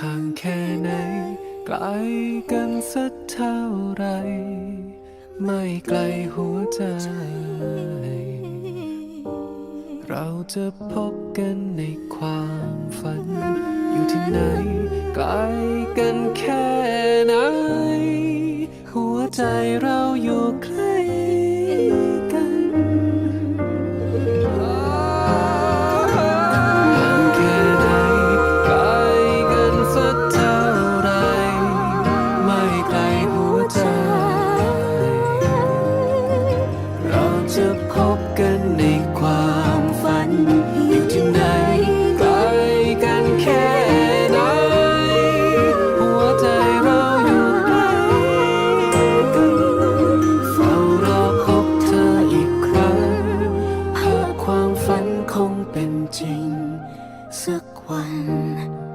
ห่างแค่ไหน ไกลกันสักเท่าไร ไม่ไกลหัวใจ เราจะพบกันในความฝัน อยู่ที่ไหน ไกลกันแค่ไหน หัวใจเราอยู่ใกล้ หัวใจ เราจะพบกันในความฝัน อยู่ที่ไหนไกลกันแค่ไหน หัวใจเราอยู่ใกล้กันเฝ้ารอพบเธออีกครั้งภาพความฝันคงเป็นจริง สักวัน